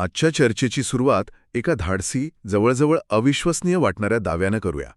आजच्या चर्चेची सुरुवात एका धाडसी जवळजवळ अविश्वसनीय वाटणाऱ्या दाव्यानं करूया.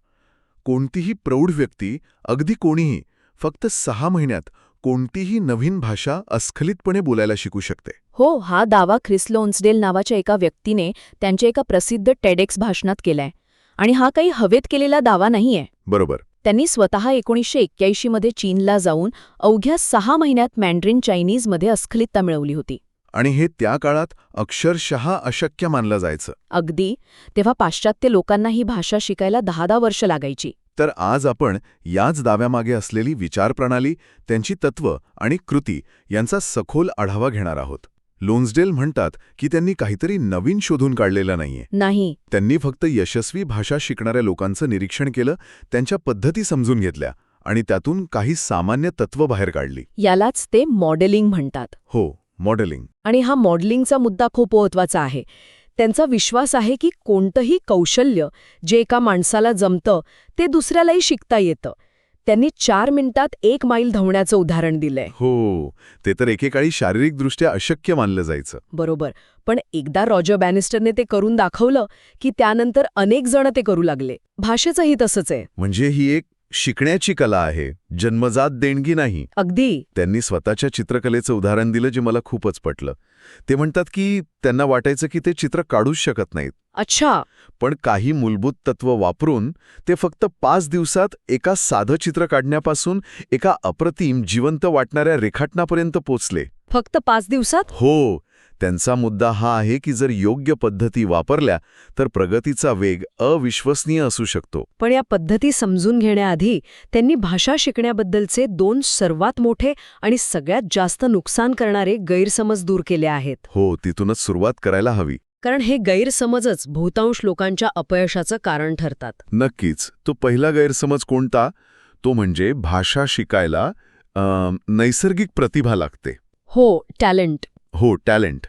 कोणतीही प्रौढ व्यक्ती अगदी कोणीही फक्त सहा महिन्यात कोणतीही नवीन भाषा अस्खलितपणे बोलायला शिकू शकते. हो हा दावा ख्रिस लोन्सडेल नावाच्या एका व्यक्तीने त्यांच्या एका प्रसिद्ध टेडेक्स भाषणात केलाय. आणि हा काही हवेत केलेला दावा नाहीये. बरोबर. त्यांनी स्वतः एकोणीसशे एक्क्याऐंशीमध्ये चीनला जाऊन अवघ्या सहा महिन्यात मॅन्ड्रिन चायनीजमध्ये अस्खलितता मिळवली होती. आणि हे त्या काळात अक्षरशः अशक्य मानलं जायचं. अगदी. तेव्हा पाश्चात्य लोकांना ही भाषा शिकायला दहा दहा वर्ष लागायची. तर आज आपण याच दाव्यामागे असलेली विचारप्रणाली त्यांची तत्व आणि कृती यांचा सखोल आढावा घेणार आहोत. लोन्सडेल म्हणतात की त्यांनी काहीतरी नवीन शोधून काढलेलं नाहीये. नाही. त्यांनी फक्त यशस्वी भाषा शिकणाऱ्या लोकांचं निरीक्षण केलं त्यांच्या पद्धती समजून घेतल्या आणि त्यातून काही सामान्य तत्व बाहेर काढली. यालाच ते मॉडेलिंग म्हणतात. हो. मॉडेलिंग. आणि हा मॉडेलिंगचा मुद्दा खूप महत्त्वाचा आहे. त्यांचा विश्वास आहे की कोणतंही कौशल्य जे एका माणसाला जमतं ते दुसऱ्यालाही शिकता येतं. त्यांनी चार मिनिटात एक मैल धावण्याचं उदाहरण दिलंय. हो ते तर एकेकाळी शारीरिकदृष्ट्या अशक्य मानलं जायचं. बरोबर. पण एकदा रॉजर बॅनिस्टरने ते करून दाखवलं की त्यानंतर अनेक जण ते करू लागले. भाषेचंही तसंच आहे. म्हणजे ही एक शिकण्याची कला आहे जन्मजात देणगी नाही. अगदी. त्यांनी स्वतःच्या चित्रकलेचं उदाहरण दिलं जे मला खूपच पटलं. ते म्हणतात की त्यांना वाटायचं की ते चित्र काढूच शकत नाहीत. अच्छा. पण काही मूलभूत तत्व वापरून ते फक्त पाच दिवसात एका साधं चित्र काढण्यापासून एका अप्रतिम जिवंत वाटणाऱ्या रेखाटनापर्यंत पोचले. फक्त पाच दिवसात? हो. त्यांचा मुद्दा हा आहे की जर योग्य पद्धती वापरल्या तर प्रगतीचा वेग अविश्वसनीय असू शकतो. पण या पद्धती समजून घेण्याआधी त्यांनी भाषा शिकण्याबद्दलचे दोन सर्वात मोठे आणि सगळ्यात जास्त नुकसान करणारे गैरसमज दूर केले आहेत. हो तिथूनच सुरुवात करायला हवी. कारण हे गैरसमजच बहुतांश लोकांच्या अपयशाचं कारण ठरतात. नक्कीच तो पहिला गैरसमज कोणता? तो म्हणजे भाषा शिकायला नैसर्गिक प्रतिभा लागते. हो टॅलेंट. हो टॅलेंट.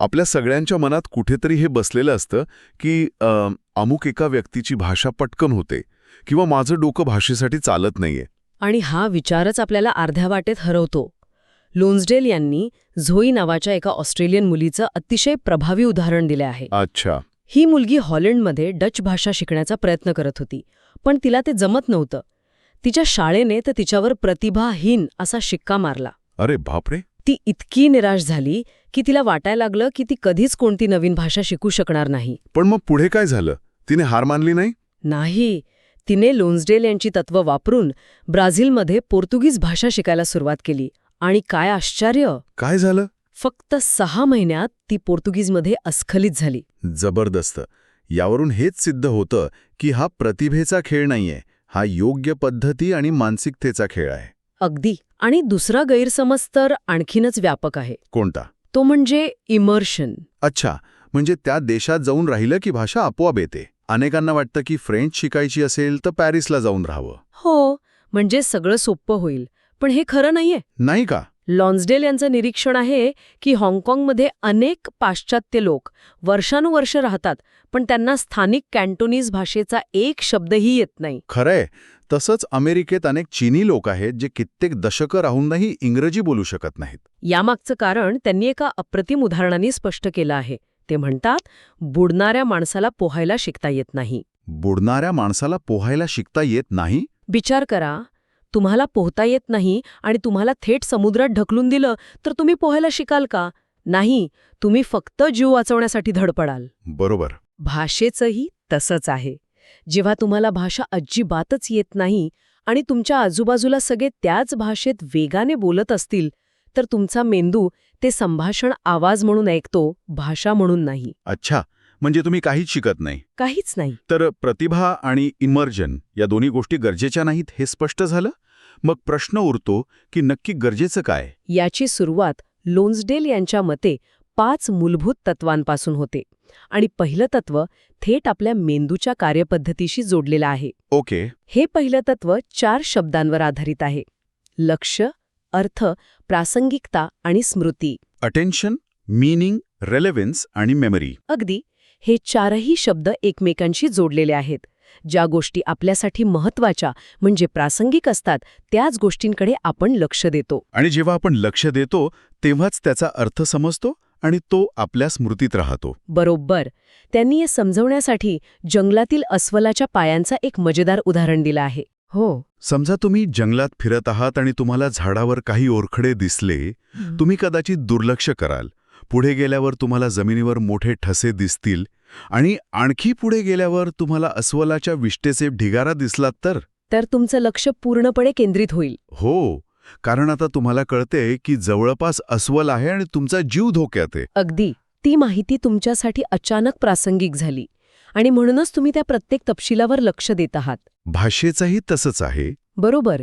आपल्या सगळ्यांच्या मनात कुठेतरी हे बसलेलं असतं की अमुक एका व्यक्तीची भाषा पटकन होते किंवा माझं डोकं भाषेसाठी चालत नाहीये. आणि हा विचारच आपल्याला अर्ध्या वाटेत हरवतो. लोन्सडेल यांनी झोई नावाच्या एका ऑस्ट्रेलियन मुलीचं अतिशय प्रभावी उदाहरण दिले आहे. अच्छा. ही मुलगी हॉलंडमध्ये डच भाषा शिकण्याचा प्रयत्न करत होती पण तिला ते जमत नव्हतं. तिच्या शाळेने तर तिच्यावर प्रतिभाहीन असा शिक्का मारला. अरे बापरे! ती इतकी निराश झाली की तिला वाटायला लागलं की ती कधीच कोणती नवीन भाषा शिकू शकणार नाही. पण मग पुढे काय झालं? तिने हार मानली नाही? नाही. तिने लोन्सडेल यांची तत्व वापरून ब्राझीलमध्ये पोर्तुगीज भाषा शिकायला सुरुवात केली. आणि काय आश्चर्य! काय झालं? फक्त सहा महिन्यात ती पोर्तुगीजमध्ये अस्खलित झाली. जबरदस्त. यावरून हेच सिद्ध होतं की हा प्रतिभेचा खेळ नाहीये. हा योग्य पद्धती आणि मानसिकतेचा खेळ आहे. अगदी. आणि दुसरा गैरसमज तर आणखीनच व्यापक आहे. कोणता? तो म्हणजे इमर्शन अच्छा. म्हणजे त्या देशात जाऊन राहिलं की भाषा आपोआप येते. अनेकांना वाटतं की फ्रेंच शिकायची असेल तर पॅरिसला जाऊन राहावं. हो म्हणजे सगळं सोपं होईल. पण हे खरं नाहीये. नाही का? लॉन्सडेल यांचं निरीक्षण आहे की हाँगकाँगमध्ये अनेक पाश्चात्य लोक वर्षानुवर्ष राहतात पण त्यांना स्थानिक कॅन्टोनीज भाषेचा एक शब्दही येत नाही. खरंय. तसंच अमेरिकेत अनेक चीनी लोक आहेत जे कित्येक दशकं राहूनही इंग्रजी बोलू शकत नाहीत. यामागचं कारण त्यांनी एका अप्रतिम उदाहरणाने स्पष्ट केलं आहे. ते म्हणतात बुडणाऱ्या माणसाला पोहायला शिकता येत नाही. बुडणाऱ्या माणसाला पोहायला शिकता येत नाही? विचार करा तुम्हाला पोहता येत नाही आणि तुम्हाला थेट समुद्रात ढकलून दिलं तर तुम्ही पोहायला शिकाल का? नाही तुम्ही फक्त जीव वाचवण्यासाठी धडपडाल. बरोबर. भाषेचंही तसंच आहे. जेव्हा तुम्हाला भाषा अजिबातच येत नाही आणि तुमच्या आजूबाजूला सगळे त्याच भाषेत वेगाने बोलत असतील तर तुमचा मेंदू ते संभाषण आवाज म्हणून ऐकतो भाषा म्हणून नाही. अच्छा म्हणजे तुम्ही काहीच शिकत नाही. काहीच नाही. तर प्रतिभा आणि इमर्जन या दोन्ही गोष्टी गरजेच्या नाहीत हे स्पष्ट झालं? मग प्रश्न उरतो की नक्की गरजेचं काय? याची सुरुवात लोन्सडेल यांच्या मते पाच मूलभूत तत्वांपासून होते. आणि पहिलं तत्व थेट आपल्या मेंदूच्या कार्यपद्धतीशी जोडलेलं आहे. ओके. हे पहिलं तत्व चार शब्दांवर आधारित आहे. लक्ष अर्थ प्रासंगिकता आणि स्मृती. अटेन्शन मीनिंग रेलेव्हन्स आणि मेमरी. अगदी हे चारही शब्द एकमेकांशी जोडलेले आहेत. ज्या गोष्टी आपल्यासाठी महत्त्वाच्या म्हणजे प्रासंगिक असतात त्याच गोष्टींकडे आपण लक्ष देतो. आणि जेव्हा आपण लक्ष देतो तेव्हाच त्याचा अर्थ समजतो? आणि तो आपल्या स्मृतीत राहतो. बरोबर. त्यांनी हे समजवण्यासाठी जंगलातील अस्वलाच्या पायांचा एक मजेदार उदाहरण दिलं आहे. हो. समजा तुम्ही जंगलात फिरत आहात आणि तुम्हाला झाडावर काही ओरखडे दिसले तुम्ही कदाचित दुर्लक्ष कराल. पुढे गेल्यावर तुम्हाला जमिनीवर मोठे ठसे दिसतील आणि आणखी पुढे गेल्यावर तुम्हाला अस्वलाच्या विष्टेचे ढिगारा दिसलात तर? तर तुमचं लक्ष पूर्णपणे केंद्रित होईल. हो. कारण आता तुम्हाला कळते की जवळपास अस्वल आहे आणि तुमचा जीव धोक्यात आहे. अगदी. ती माहिती तुमच्यासाठी अचानक प्रासंगिक झाली. आणि म्हणूनच तुम्ही त्या प्रत्येक तपशिलावर लक्ष देत आहात. भाषेचंही तसंच आहे. बरोबर.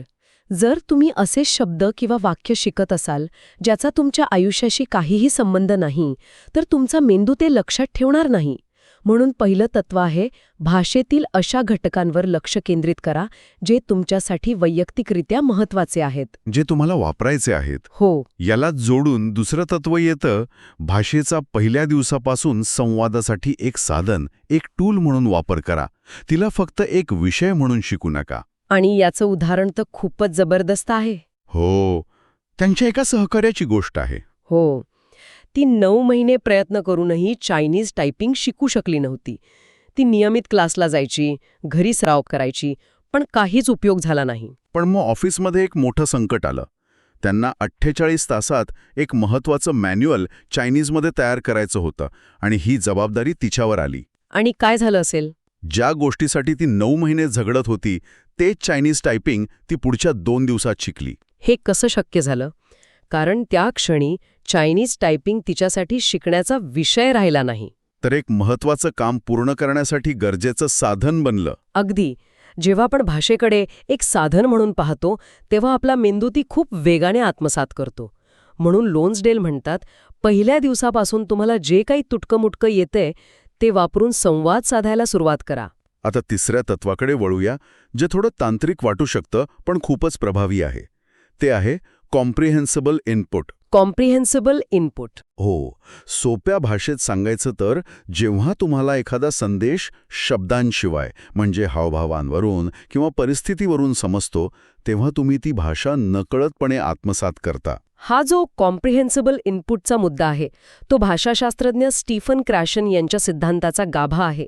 जर तुम्ही असे शब्द किंवा वाक्य शिकत असाल ज्याचा तुमच्या आयुष्याशी काहीही संबंध नाही तर तुमचा मेंदू ते लक्षात ठेवणार नाही. म्हणून पहिलं तत्व आहे भाषेतील अशा घटकांवर लक्ष केंद्रित करा जे तुमच्यासाठी वैयक्तिकरित्या महत्त्वाचे आहेत. जे तुम्हाला वापरायचे आहेत. हो. याला जोडून दुसरं तत्व येतं भाषेचा पहिल्या दिवसापासून संवादासाठी एक साधन एक टूल म्हणून वापर करा. तिला फक्त एक विषय म्हणून शिकू नका. आणि याचं उदाहरण तर खूपच जबरदस्त आहे. हो. त्यांच्या एका सहकार्याची गोष्ट आहे. हो. ती नऊ महिने प्रयत्न करूनही चायनीज टायपिंग शिकू शकली नव्हती. ती नियमित क्लासला जायची घरी सराव करायची पण काहीच उपयोग झाला नाही. पण मग ऑफिसमध्ये एक मोठं संकट आलं. त्यांना अठ्ठेचाळीस तासात एक महत्वाचं मॅन्युअल चायनीजमध्ये तयार करायचं होतं आणि ही जबाबदारी तिच्यावर आली. आणि काय झालं असेल? ज्या गोष्टीसाठी ती नऊ महिने झगडत होती तेच चायनीज टायपिंग ती पुढच्या दोन दिवसात शिकली. हे कसं शक्य झालं? कारण त्या क्षणी चायनीज टायपिंग तिच्यासाठी शिकण्याचा विषय राहिला नाही. तर एक महत्वाचं काम पूर्ण करण्यासाठी गरजेचं साधन बनलं. अगदी. जेव्हा आपण भाषेकडे एक साधन म्हणून पाहतो तेव्हा आपला मेंदू ती खूप वेगाने आत्मसात करतो. म्हणून लोन्सडेल म्हणतात पहिल्या दिवसापासून तुम्हाला जे काही तुटकंमुटकं येतंय ते वापरून संवाद साधायला सुरुवात करा. आता तिसऱ्या तत्वाकडे वळूया जे थोडं तांत्रिक वाटू शकतं पण खूपच प्रभावी आहे. ते आहे कॉम्प्रिहेन्सिबल इनपुट कॉम्प्रिहेन्सिबल इनपुट हो सोप्या भाषेत सांगायचं तर जेव्हा तुम्हाला एखादा संदेश शब्दांशिवाय म्हणजे हावभावांवरून किंवा परिस्थितीवरून समजतो तेव्हा तुम्ही ती भाषा नकळतपणे आत्मसात करता. हा जो कॉम्प्रिहेन्सिबल इनपुटचा मुद्दा आहे तो भाषाशास्त्रज्ञ स्टीफन क्रॅशन यांच्या सिद्धांताचा गाभा आहे.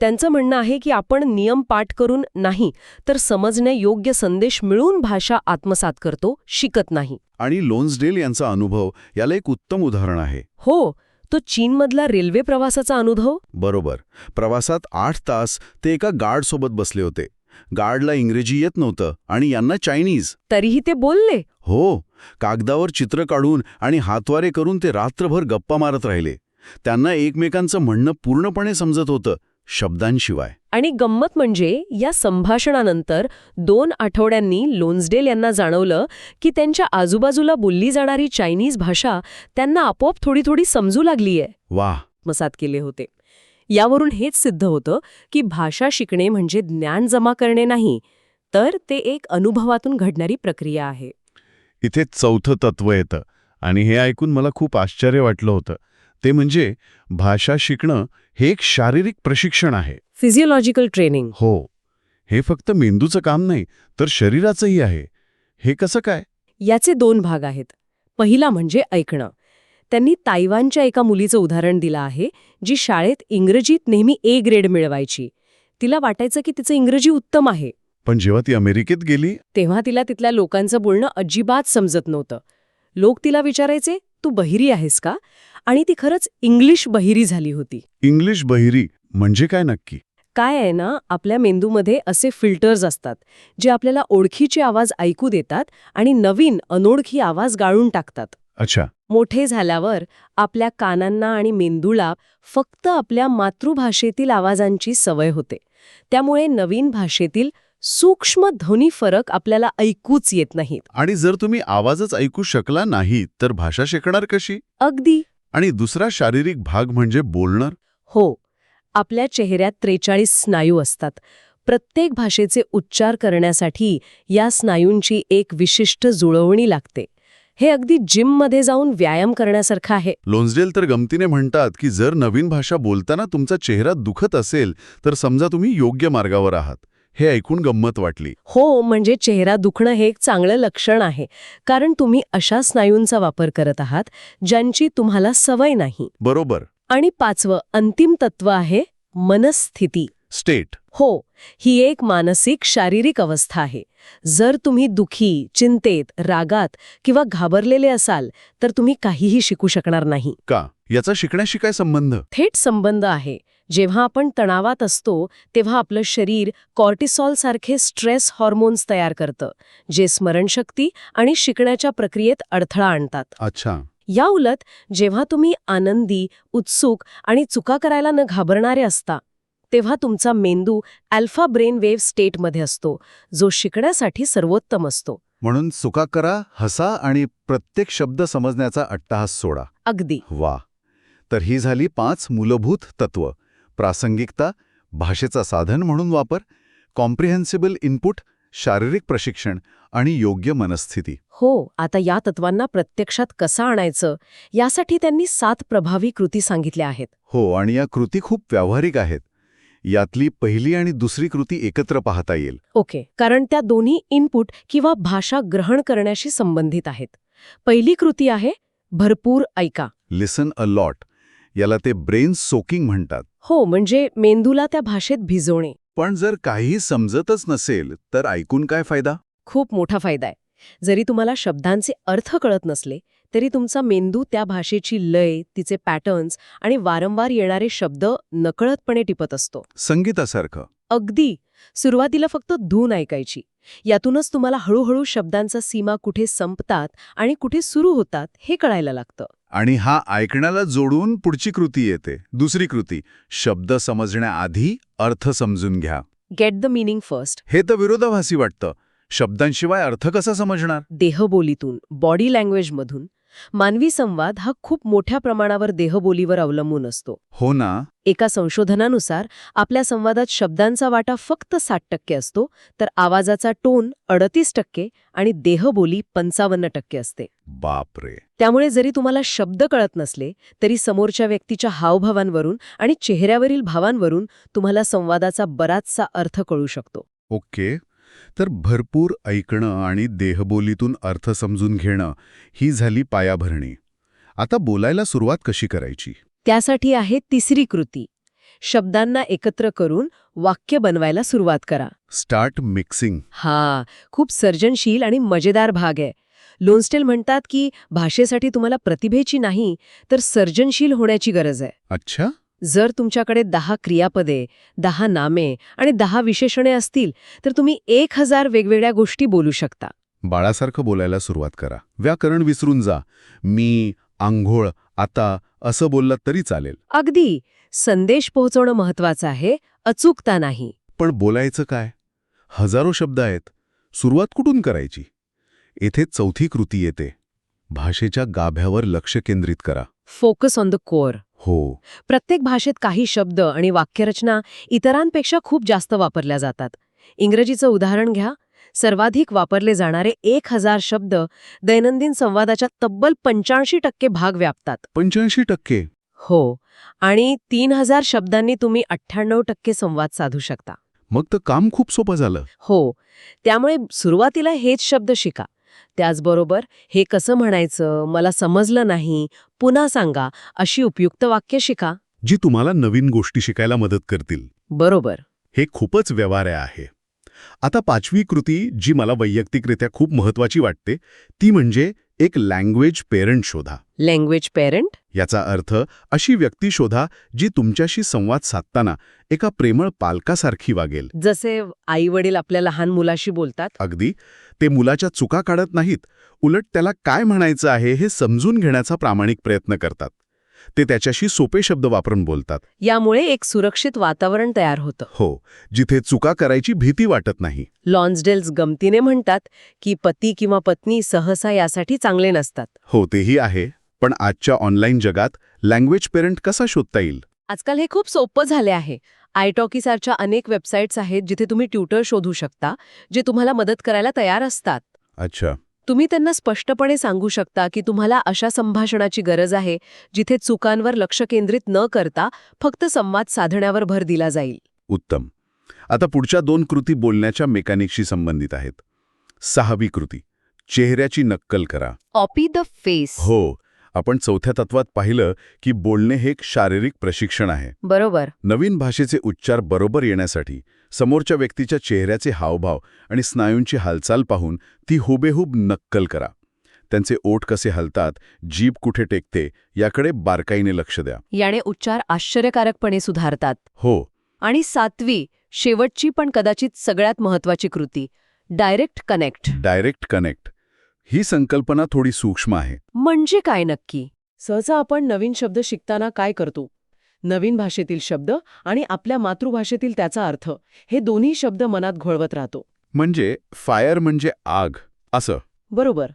त्यांचं म्हणणं आहे की आपण नियम पाठ करून नाही तर समजण्यायोग्य संदेश मिळून भाषा आत्मसात करतो शिकत नाही. आणि लोन्सडेल यांचा अनुभव याला एक उत्तम उदाहरण आहे. हो तो चीनमधला रेल्वे प्रवासाचा अनुभव? बरोबर. प्रवासात आठ तास ते एका गार्डसोबत बसले होते. गार्डला इंग्रजी येत नव्हतं आणि यांना चायनीज. तरीही ते बोलले. हो कागदावर चित्र काढून आणि हातवारे करून ते रात्रभर गप्पा मारत राहिले. त्यांना एकमेकांचं म्हणणं पूर्णपणे समजत होतं शब्दांशिवाय. आणि गंमत म्हणजे या संभाषणानंतर दोन आठवड्यांनी लोन्सडेल यांना जाणवलं की त्यांच्या आजूबाजूला बोलली जाणारी चायनीज भाषा त्यांना आपोआप थोडी थोडी समजू लागलीय. वाह. मसात केले होते. यावरून हेच सिद्ध होतं की भाषा शिकणे म्हणजे ज्ञान जमा करणे नाही तर ते एक अनुभवातून घडणारी प्रक्रिया आहे. इथे चौथं तत्व येतं आणि हे ऐकून मला खूप आश्चर्य वाटलं होतं. ते म्हणजे भाषा शिकणं हे एक शारीरिक प्रशिक्षण आहे. फिजिओलॉजिकल ट्रेनिंग हो. हे फक्त मेंदूचं काम नाही तर शरीराचंही आहे. हे कसं काय? याचे दोन भाग आहेत. पहिला म्हणजे ऐकणं. त्यांनी तायवानच्या एका मुलीचं उदाहरण दिलं आहे जी शाळेत इंग्रजीत नेहमी ए ग्रेड मिळवायची. तिला वाटायचं की तिचं इंग्रजी उत्तम आहे. पण जेव्हा ती अमेरिकेत गेली? तेव्हा तिला तिथल्या लोकांचं बोलणं अजिबात समजत नव्हतं. लोक तिला विचारायचे तू बहिरी आहेस का? आणि ती खरंच इंग्लिश बहिरी झाली होती. इंग्लिश बहिरी म्हणजे काय नक्की? काय आहे ना आपल्या मेंदूमध्ये असे फिल्टर्स असतात जे आपल्याला ओळखीचे आवाज ऐकू देतात आणि नवीन अनोळखी आवाज गाळून टाकतात. अच्छा. मोठे झाल्यावर आपल्या कानांना आणि मेंदूला फक्त आपल्या मातृभाषेतील आवाजांची सवय होते. त्यामुळे नवीन भाषेतील सूक्ष्म ध्वनी फरक आपल्याला ऐकूच येत नाहीत. आणि जर तुम्ही आवाजच ऐकू शकला नाही तर भाषा शिकणार कशी? अगदी. आणि दुसरा शारीरिक भाग म्हणजे बोलणं? हो. आपल्या चेहऱ्यात त्रेचाळीस स्नायू असतात. प्रत्येक भाषेचे उच्चार करण्यासाठी या स्नायूंची एक विशिष्ट जुळवणी लागते. हे अगदी जिममध्ये जाऊन व्यायाम करण्यासारखं आहे. लोन्सडेल तर गमतीने म्हणतात की जर नवीन भाषा बोलताना तुमचा चेहरा दुखत असेल तर समजा तुम्ही योग्य मार्गावर आहात. हे ऐकून गंमत वाटली. हो म्हणजे चेहरा दुखणं हे एक चांगलं लक्षण आहे. कारण तुम्ही अशा स्नायूंचा वापर करत आहात ज्यांची तुम्हाला सवय नाही. बरोबर. आणि पाचवं अंतिम तत्व आहे मनस्थिती. स्टेट हो ही एक मानसिक शारीरिक अवस्था आहे. जर तुम्ही दुखी चिंतेत रागात किंवा घाबरलेले असाल तर तुम्ही काहीही शिकू शकणार नाही. का? याचा शिकण्याशी काय संबंध? थेट संबंध आहे. जेव्हा आपण तणावात असतो तेव्हा आपलं शरीर कॉर्टिसॉल सारखे स्ट्रेस हॉर्मोन्स तयार करतं जे स्मरणशक्ती आणि शिकण्याच्या प्रक्रियेत अडथळा आणतात. अच्छा. या उलट जेव्हा तुम्ही आनंदी उत्सुक आणि चुका करायला न घाबरणारे असता तेव्हा तुमचा मेंदू अल्फा ब्रेन वेव्ह स्टेटमध्ये असतो जो शिकण्यासाठी सर्वोत्तम असतो. म्हणून चुका करा हसा आणि प्रत्येक शब्द समजण्याचा अट्टहास सोडा. अगदी. वा. तर ही झाली पाच मूलभूत तत्व. प्रासंगिकता भाषेचा साधन म्हणून वापर कॉम्प्रिहेन्सिबल इनपुट शारीरिक प्रशिक्षण आणि योग्य मनस्थिती. हो आता या तत्वांना प्रत्यक्षात कसं आणायचं यासाठी त्यांनी सात प्रभावी कृती सांगितल्या आहेत. हो आणि या कृती खूप व्यावहारिक आहेत. यातली पहिली आणि दुसरी कृती एकत्र पाहता येईल. ओके. कारण त्या दोन्ही इनपुट किंवा भाषा ग्रहण करण्याशी संबंधित आहेत. पहिली कृती आहे भरपूर ऐका. लिसन अ लॉट याला ते ब्रेन सोकिंग म्हणतात. हो म्हणजे मेंदूला त्या भाषेत भिजवणे. पण जर काही समजतच नसेल तर ऐकून काय फायदा? खूप मोठा फायदा आहे. जरी तुम्हाला शब्दांचे अर्थ कळत नसले तरी तुमचा मेंदू त्या भाषेची लय तिचे पॅटर्न्स आणि वारंवार येणारे शब्द नकळतपणे टिपत असतो. संगीतासारखं. अगदी! सुरुवातीला फक्त धून ऐकायची. यातूनच तुम्हाला हळूहळू शब्दांचा सीमा कुठे संपतात आणि कुठे सुरू होतात हे कळायला लागतं. आणि हा ऐकण्याला जोडून पुढची कृती येते. दुसरी कृती शब्द समजण्याआधी अर्थ समजून घ्या. गेट द मिनिंग फर्स्ट हे तर विरोधाभासी वाटतं. शब्दांशिवाय अर्थ कसा समजणार? देहबोलीतून बॉडी लँग्वेजमधून मानवी संवाद हा खूप मोठ्या प्रमाणावर देहबोलीवर अवलंबून असतो. हो ना? एका संशोधनानुसार आपल्या संवादात शब्दांचा वाटा फक्त साठ टक्के असतो तर आवाजाचा टोन अडतीस टक्के आणि देहबोली पंचावन्न टक्के असते. बापरे! त्यामुळे जरी तुम्हाला शब्द कळत नसले तरी समोरच्या व्यक्तीच्या हावभावांवरून आणि चेहऱ्यावरील भावांवरून तुम्हाला संवादाचा बराचसा अर्थ कळू शकतो. ओके. तर भरपूर ऐकणं आणि देहबोलीतून अर्थ समजून घेणं ही झाली पायाभरणी. आता बोलायला सुरुवात कशी करायची? त्यासाठी आहे तिसरी कृती. शब्दांना एकत्र करून वाक्य बनवायला सुरुवात करा. Start mixing. हा खूप सर्जनशील आणि मजेदार भाग आहे. लोन्स्टेल म्हणतात की भाषेसाठी तुम्हाला प्रतिभेची नाही तर सर्जनशील होण्याची गरज आहे. अच्छा. जर तुमच्याकडे दहा क्रियापदे दहा नामे आणि दहा विशेषणे असतील तर तुम्ही एक हजार वेगवेगळ्या गोष्टी बोलू शकता. बाळासारखं बोलायला सुरुवात करा. व्याकरण विसरून जा. मी आंघोळ आता असं बोललात तरी चालेल. अगदी. संदेश पोहोचवणं महत्वाचं आहे. अचूकता नाही. पण बोलायचं काय? हजारो शब्द आहेत. सुरुवात कुठून करायची? येथे चौथी कृती येते. भाषेच्या गाभ्यावर लक्ष केंद्रित करा. फोकस ऑन द कोअर हो. प्रत्येक भाषेत काही शब्द आणि वाक्यरचना इतरांपेक्षा खूप जास्त वापरल्या जातात. इंग्रजीचं उदाहरण घ्या. सर्वाधिक वापरले जाणारे एक हजार शब्द दैनंदिन संवादाच्या तब्बल पंच्याऐंशी टक्के भाग व्यापतात. पंच्याऐंशी टक्के? हो. आणि तीन हजार शब्दांनी तुम्ही अठ्ठ्याण्णव टक्के संवाद साधू शकता. मग तर काम खूप सोपं झालं. हो. त्यामुळे सुरुवातीला हेच शब्द शिका. त्याचबरोबर हे कसं म्हणायचं मला समजलं नाही पुन्हा सांगा अशी उपयुक्त वाक्य शिका. जी तुम्हाला नवीन गोष्टी शिकायला मदत करतील. बरोबर. हे खूपच व्यवहार्य आहे. आता पाचवी कृती जी मला वैयक्तिकरित्या खूप महत्वाची वाटते ती म्हणजे एक लँग्वेज पेरंट शोधा. लँग्वेज पेरंट याचा अर्थ अशी व्यक्ती शोधा जी तुमच्याशी संवाद साधताना एका प्रेमळ पालकासारखी वागेल. जसे आई वडील आपल्या लहान मुलाशी बोलतात? अगदी. ते मुलाच्या चुका काढत नाहीत. उलट त्याला काय म्हणायचं आहे हे समजून घेण्याचा प्रामाणिक प्रयत्न करतात. ते त्याच्याशी सोपे शब्द वापरून बोलतात. यामुळे एक सुरक्षित वातावरण तयार होतं. हो जिथे चुका करायची भीती वाटत नाही. लॉन्सडेल्स गमतीने म्हणतात की पती किंवा पत्नी सहसा यासाठी चांगले नसतात. हो तेही आहे पण आजच्या ऑनलाईन जगात लँग्वेज पेरंट कसा शोधता येईल? आजकाल हे खूप सोपं झाले आहे. आयटॉकीसारख्या अनेक वेबसाईट्स आहेत जिथे तुम्ही ट्युटर शोधू शकता जे तुम्हाला मदत करायला तयार असतात. अच्छा. तुम्ही त्यांना स्पष्टपणे सांगू शकता की तुम्हाला अशा संभाषणाची गरज आहे जिथे चुकांवर लक्ष केंद्रित न करता फक्त संवाद साधण्यावर भर दिला जाईल. उत्तम. आता पुढच्या दोन कृती बोलण्याच्या मेकॅनिकशी संबंधित आहेत. सहावी कृती. चेहऱ्याची नक्कल करा. Copy the face. हो आपण चौथ्या तत्वात पाहिलं की बोलणे हे एक शारीरिक प्रशिक्षण आहे. बरोबर. नवीन भाषेचे उच्चार बरोबर येण्यासाठी समोरच्या व्यक्तीच्या चेहऱ्याचे हावभाव आणि स्नायूंची हालचाल पाहून ती हुबेहूब नक्कल करा. त्यांचे ओठ कसे हलतात जीभ कुठे टेकते याकडे बारकाईने लक्ष द्या. याने उच्चार आश्चर्यकारकपणे सुधारतात. हो. आणि सातवी शेवटची पण कदाचित सगळ्यात महत्वाची कृती डायरेक्ट कनेक्ट. Direct connect. ही संकल्पना थोडी सूक्ष्म आहे. म्हणजे काय नक्की? सहसा आपण नवीन शब्द शिकताना काय करतो? नवीन भाषेतील शब्द आणि आपल्या मातृभाषेतील त्याचा अर्थ. हे दोन्ही शब्द मनात घोळवत राहतो. म्हणजे फायर म्हणजे आग असं. बरोबर.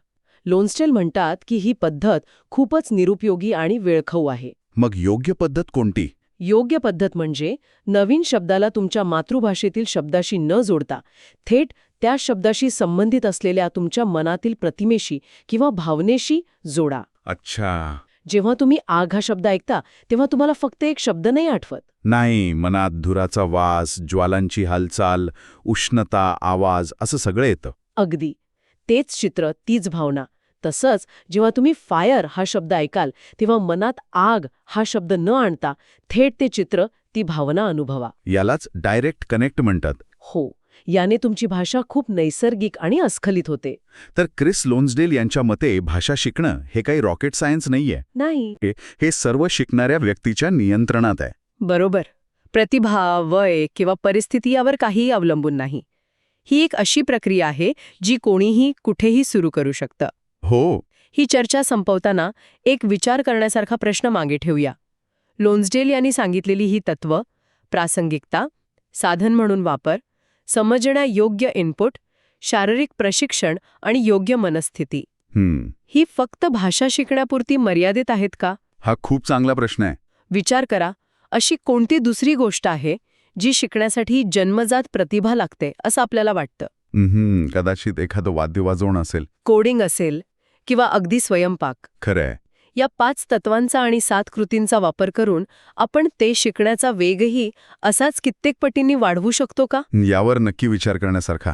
लोन्स्टेल म्हणतात की ही पद्धत खूपच निरुपयोगी आणि वेळखाऊ आहे. मग योग्य पद्धत कोणती? योग्य पद्धत म्हणजे नवीन शब्दाला तुमच्या मातृभाषेतील शब्दाशी न जोडता थेट त्या शब्दाशी संबंधित असलेल्या तुमच्या मनातील प्रतिमेशी किंवा भावनेशी जोडा. अच्छा. जेव्हा तुम्ही आग हा शब्द ऐकता तेव्हा तुम्हाला फक्त एक शब्द नाही आठवत. नाही मनात धुराचा वास ज्वालांची हालचाल उष्णता आवाज असं सगळं येतं. अगदी. तेच चित्र तीच भावना. तसंच जेव्हा तुम्ही फायर हा शब्द ऐकाल तेव्हा मनात आग हा शब्द न आणता थेट ते चित्र ती भावना अनुभवा. यालाच डायरेक्ट कनेक्ट म्हणतात. हो. याने तुमची भाषा खूप नैसर्गिक आणि अस्खलित होते. तर क्रिस लोन्सडेल यांच्या मते भाषा शिकणं हे काही रॉकेट सायन्स नाहीये. नाही. हे सर्व शिकणाऱ्या व्यक्तीच्या नियंत्रणात आहे. बरोबर. प्रतिभा वय किंवा परिस्थिती यावर काहीही अवलंबून नाही. ही एक अशी प्रक्रिया आहे जी कोणीही कुठेही सुरू करू शकतं. हो. ही चर्चा संपवताना एक विचार करण्यासारखा प्रश्न मागे ठेवूया. लोन्सडेल यांनी सांगितलेली ही तत्व प्रासंगिकता साधन म्हणून वापर समजण्यायोग्य इनपुट शारीरिक प्रशिक्षण आणि योग्य मनस्थिती. ही फक्त भाषा शिकण्यापुरती मर्यादित आहेत का? हा खूप चांगला प्रश्न आहे. विचार करा अशी कोणती दुसरी गोष्ट आहे जी शिकण्यासाठी जन्मजात प्रतिभा लागते असं आपल्याला वाटतं? हम्म, कदाचित एखादं वाद्य वाजवणं असेल. कोडिंग असेल किंवा अगदी स्वयंपाक. खरंय या पाच तत्वांचा आणि सात कृतींचा वापर करून आपण ते शिकण्याचा वेगही असाच कित्येक पटींनी वाढवू शकतो का? यावर नक्की विचार करण्यासारखा.